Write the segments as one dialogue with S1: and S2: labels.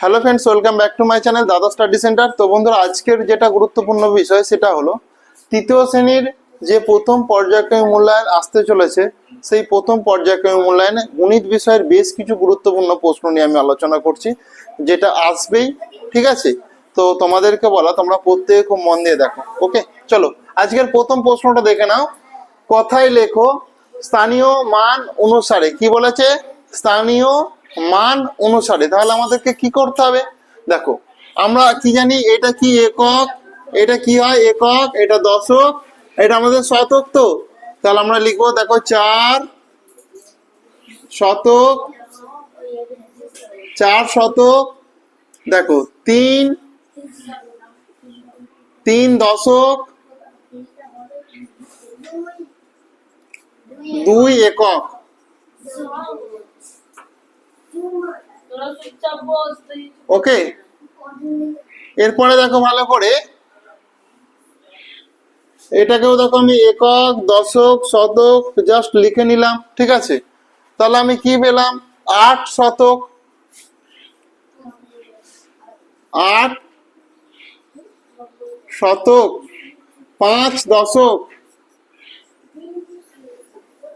S1: Hello friends, welcome back to my channel Dada study centre. তো বন্ধুরা, আজকের যেটা গুরুত্বপূর্ণ বিষয় সেটা হলো, তৃতীয় শ্রেণির যে প্রথম পর্যায়ক্রমিক মূল্যায়ন আসতে চলেছে, সেই প্রথম পর্যায়ক্রমিক মূল্যায়নে গণিত বিষয়ের বেশ কিছু গুরুত্বপূর্ণ প্রশ্ন নিয়ে আমি আলোচনা করছি, যেটা আসবেই, ঠিক আছে? তো তোমাদেরকে বলা, তোমরা প্রত্যেকে খুব মন দিয়ে দেখো, ওকে? চলো, আজকের প্রথম প্রশ্নটা দেখে নাও। কথায় লেখো, স্থানীয় মান অনুসারে, কি বলেছে? স্থানীয় মান অনুসারে, তাহলে আমাদেরকে কি করতে হবে? দেখো, আমরা কি জানি, এটা কি একক, এটা কি হয় একক, এটা দশক, এটা আমাদের শতক তো তাহলে আমরা লিখব, দেখো, চার শতক চার শতক, দেখো, তিন তিন দশক, দুই একক
S2: তোরা চুপচাপ বস তুই
S1: ওকে। এরপরে দেখো ভালো করে। এটাকেও দেখো আমি একক, দশক, শতক জাস্ট লিখে নিলাম, ঠিক আছে? তাহলে আমি কি পেলাম? আট শতক। আট শতক। পাঁচ দশক।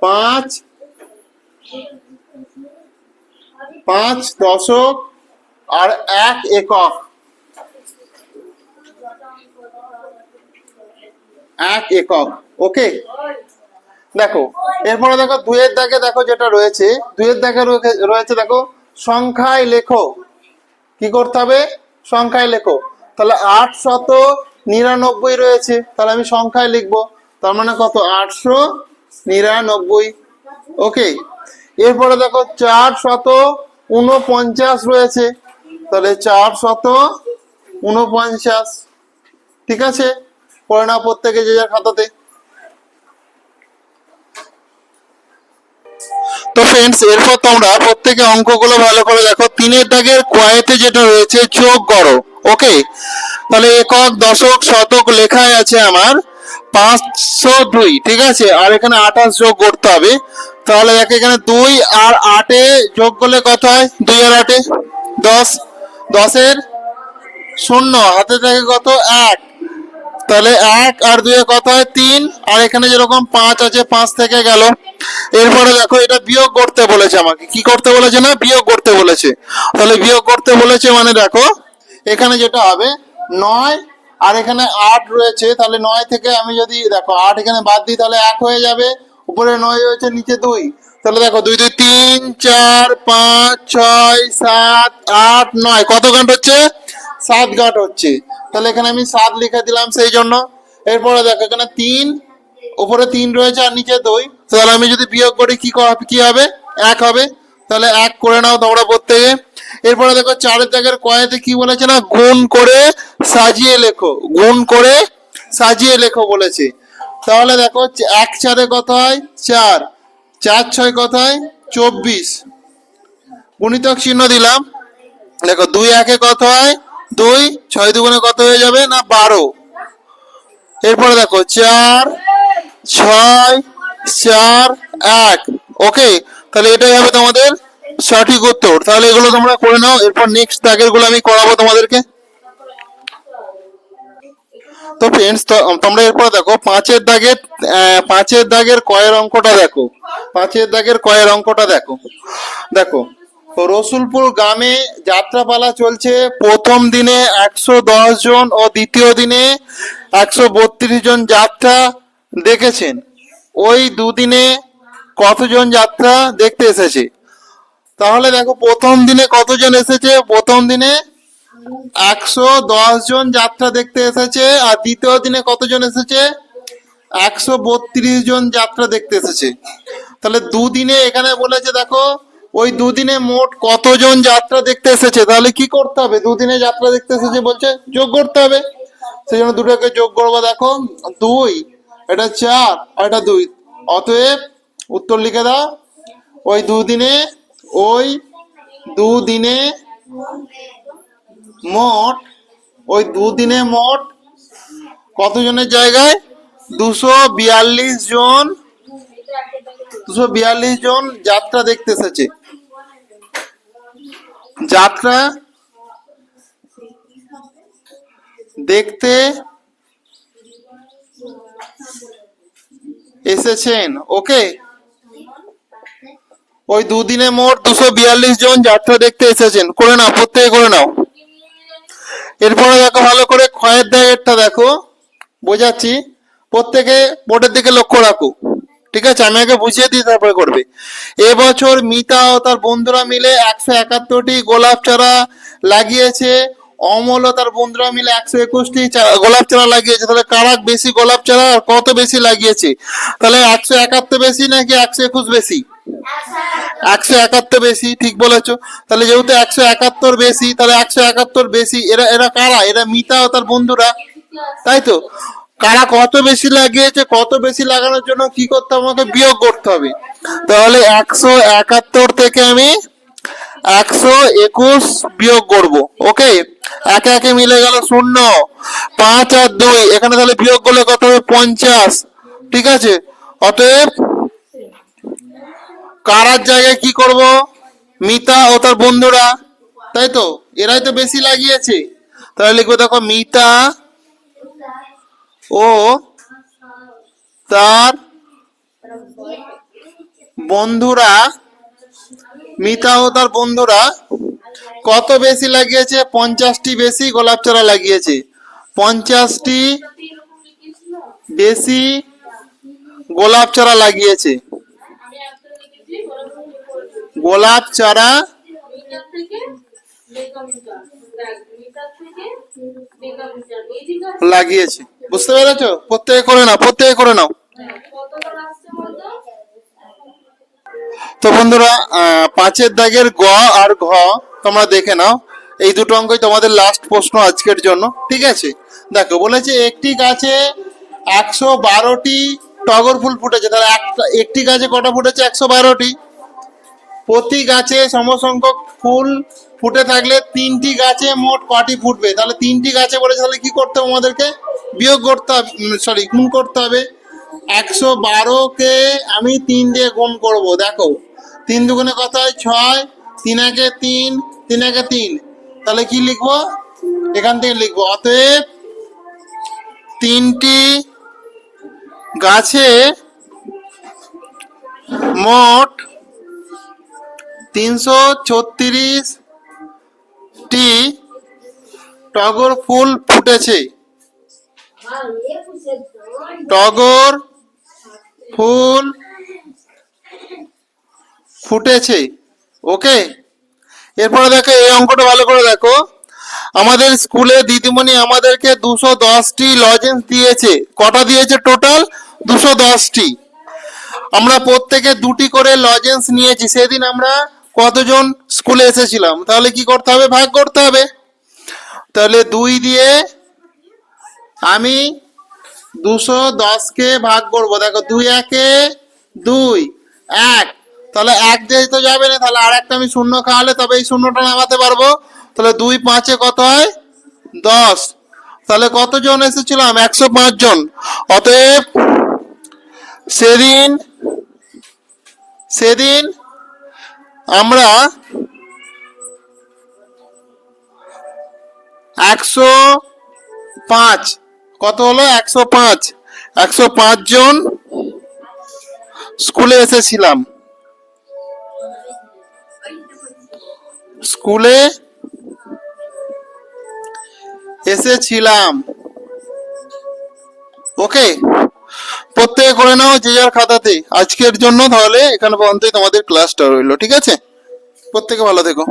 S1: পাঁচ পাঁচ দশক আর এক একক। এক একক। ওকে? দেখো, এরপরে দেখো দুইয়ের দাগে দেখো যেটা রয়েছে। দুইয়ের দাগে রয়েছে দেখো, সংখ্যায় লেখো। কি করতে হবে? সংখ্যায় লেখো। তাহলে আট শত নিরানব্বই রয়েছে। তাহলে আমি সংখ্যায় লিখব। তার মানে কত? আটশো নিরানব্বই। ওকে? এরপরে দেখো চার শত উনপঞ্চাশ রয়েছে। তাহলে চার শত উনপঞ্চাশ। ঠিক আছে? পড়ে নাও প্রত্যেকে যে যার খাতাতে। তো ফ্রেন্ডস এরপর তোমরা প্রত্যেকে অঙ্কগুলো ভালো করে দেখো। তিনের দাগের কয়েতে যেটা রয়েছে চোখ গড়ো ওকে? তাহলে একক, দশক, শতক লেখায় আছে আমার পাঁচশো দুই। ঠিক আছে? আর এখানে আঠাশ যোগ করতে হবে। তাহলে দেখো এখানে দুই আর আটে যোগ করলে কত হয়? দুই আর আটে? দশ। দশের শূন্য। হাতে থাকে কত? এক। তাহলে এক আর দুয়ে কত হয়? তিন। আর এখানে যেরকম পাঁচ আছে, পাঁচ থেকে গেল। এরপরে দেখো, এটা বিয়োগ করতে বলেছে আমাকে। কি করতে বলেছে না? বিয়োগ করতে বলেছে। তাহলে বিয়োগ করতে বলেছে মানে দেখো, এখানে যেটা হবে, নয় আর এখানে আট রয়েছে। তাহলে নয় থেকে আমি যদি, দেখো, আট এখানে বাদ দিই, তাহলে এক হয়ে যাবে। উপরে নয় রয়েছে নিচে দুই। তাহলে দেখো, দুই দুই, তিন, চার, পাঁচ, ছয়, সাত, আট, নয়। কত গাঁট হচ্ছে? সাত গাঁট হচ্ছে। তাহলে এখানে আমি সাত লিখে দিলাম সেই জন্য। এরপরে দেখো, এখানে তিন, উপরে তিন রয়েছে আর নিচে দুই। তাহলে আমি যদি বিয়োগ করি, কি ক- হবে? এক হবে। তাহলে এক করে নাও তোমরা প্রত্যেকে। এরপরে দেখো, চারের দাগের কয়েতে কি বলেছে না? গুণ করে সাজিয়ে লেখো। গুণ করে সাজিয়ে লেখো বলেছে। তাহলে দেখো এক চারে কত হয়? চার। চার ছয় কত হয়? চব্বিশ। গুণিতক চিহ্ন দিলাম। দেখো, দুই একে কত হয়? দুই। ছয় দুগুণে কত হয়ে যাবে? না, বারো। এরপরে দেখো, চার, ছয়, চার, এক। ওকে তাহলে এটাই হবে তোমাদের সঠিক উত্তর। তাহলে এগুলো তোমরা করে নাও। এরপর নেক্সট দাগেরগুলো আমি করাবো তোমাদেরকে। তো ফ্রেন্ডস তোমরা এরপর দেখো, পাঁচের দাগের পাঁচের দাগের কয়ের অঙ্কটা দেখো। পাঁচের দাগের কয়ের অঙ্কটা দেখো। দেখো রসুলপুর গ্রামে যাত্রাপালা চলছে। প্রথম দিনে একশো দশ জন ও দ্বিতীয় দিনে একশো বত্রিশ জন যাত্রা দেখেছেন। ওই দুদিনে কতজন যাত্রা দেখতে এসেছে? তাহলে দেখো, প্রথম দিনে কতজন এসেছে? প্রথম দিনে একশো দশ জন যাত্রা দেখতে এসেছে, আর দ্বিতীয় দিনে কতজন এসেছে? একশো বত্রিশ জন যাত্রা দেখতে এসেছে। তাহলে দুদিনে এখানে বলেছে, দেখো, ওই দুদিনে মোট কতজন যাত্রা দেখতে এসেছে? তাহলে কি করতে হবে? দুদিনে যাত্রা দেখতে এসেছে বলছে, যোগ করতে হবে। সেই জন্য দুটোকে যোগ করব, দেখো, দুই, এটা চার, আর এটা দুই। অতএব উত্তর লিখে দাও, ওই দুদিনে ওই দুদিনে মোট ওই দুদিনে মোট কতজনের জায়গায়? দুশো বিয়াল্লিশ জন, দুশো বিয়াল্লিশ জন যাত্রা দেখতে এসেছে। যাত্রা দেখতে এসেছেন, ওকে? ওই দুদিনে মোট দুশো বিয়াল্লিশ জন যাত্রা দেখতে এসেছেন। করে নাও, প্রত্যেকে করে নাও। এরপরে দেখো ভালো করে ক্ষয়ের দাগেরটা দেখো। বোঝাচ্ছি। প্রত্যেকে বোর্ডের দিকে লক্ষ্য রাখো। ঠিক আছে? আমি আগে বুঝিয়ে দিই, তারপরে করবে। এবছর মিতা ও তার বন্ধুরা মিলে একশো একাত্তরটি গোলাপ চারা লাগিয়েছে। অমল ও তার বন্ধুরা মিলে একশো একুশটি গোলাপ চারা লাগিয়েছে। তাহলে কারা বেশি গোলাপ চারা আর কত বেশি লাগিয়েছে? তাহলে একশো একাত্তর বেশি নাকি একশো একুশ বেশি? একশো একাত্তর বেশি, ঠিক বলেছ। তাহলে যেহেতু একশো একাত্তর বেশি, তাহলে একশো একাত্তর বেশি, এরা এরা কারা? এরা মিতা ও তার বন্ধুরা। তাই তো? কারা কত বেশি লাগিয়েছে, কত বেশি লাগানোর জন্য কি করতে হবে? আমাকে বিয়োগ করতে হবে। তাহলে একশো একাত্তর থেকে আমি একশো একুশ বিয়োগ করব। ওকে একে একে মিলে গেল শূন্য, পাঁচ আর দুই। এখানে তাহলে বিয়োগ করলে কত হবে? পঞ্চাশ। ঠিক আছে? অতএব কারার জায়গায় কি করব? মিতা ও তার বন্ধুরা, তাই তো? এরাই তো বেশি লাগিয়েছে। তাহলে লিখব দেখো, মিতা ও তার বন্ধুরা, মিতা ও তার বন্ধুরা কত বেশি লাগিয়েছে? পঞ্চাশটি বেশি গোলাপ চারা লাগিয়েছে। পঞ্চাশটি বেশি গোলাপ চারা লাগিয়েছে
S2: আমি একটা লিখেছি ওরকম করে
S1: গোলাপ চারা
S2: মিটার থেকে মেগামিটার দেখ মিটার থেকে মেগামিটার এইদিকে চারা
S1: লাগিয়েছে। বুঝতে পেরেছ? প্রত্যেকে করে নাও প্রত্যেকে করে নাও।
S2: হ্যাঁ,
S1: তো বন্ধুরা পাঁচের দাগের গ আর ঘ তোমরা দেখে নাও। এই দুটো অঙ্কই তোমাদের লাস্ট প্রশ্ন আজকের জন্য ঠিক আছে? দেখো বলেছে একটি গাছে একশো বারোটি টগর ফুল ফুটেছে। তাহলে একটা একটি গাছে কটা ফুটেছে? একশো বারোটি। প্রতি গাছে সমসংখ্যক ফুল ফুটে থাকলে তিনটি গাছে মোট কটি ফুটবে? তাহলে তিনটি গাছে বলেছে, তাহলে কি করতে হবে আমাদেরকে? বিয়োগ করতে হবে সরি গুণ করতে হবে। একশো বারোকে আমি তিন দিয়ে গুণ করব, দেখো। তিন দুগুণে কত হয়? ছয়। তিন একে তিন তিন একে তিন। তাহলে কি লিখব? এখান থেকে লিখব। অতএব তিনটি গাছে মোট তিনশো ছত্রিশ টি টগর ফুল ফুটেছে। টগর ফুল ফুটেছে। ওকে? এরপরে দেখো, এই অঙ্কটা ভালো করে দেখো। আমাদের স্কুলে দিদিমণি আমাদেরকে দুশো দশটি লজেন্স দিয়েছে। কটা দিয়েছে টোটাল দুশো দশটি। আমরা প্রত্যেকে দুটি করে লজেন্স নিয়েছি। সেদিন আমরা কতজন স্কুলে এসেছিলাম? তাহলে কি করতে হবে? ভাগ করতে হবে। তাহলে দুই দিয়ে আমি দুশো দশকে ভাগ করব। দেখো, দুই একে দুই, এক। তাহলে এক দিয়ে তো যাবে না। তাহলে আর একটা আমি শূন্য খাওয়ালে তবে এই শূন্যটা নামাতে পারব। তাহলে দুই পাঁচে কত হয়? দশ। তাহলে কতজন এসেছিলাম? একশো পাঁচ জন। অতএব সেদিন সেদিন আমরা একশো পাঁচ। কত হলো? একশো পাঁচ। একশো পাঁচ জন স্কুলে এসেছিলাম। স্কুলে এসেছিলাম। ওকে? প্রত্যেকে করে নাও যে যার খাতাতে। আজকের জন্য তাহলে এখানে পর্যন্তই তোমাদের ক্লাসটা রইল, ঠিক আছে? প্রত্যেকে ভালো থেকো।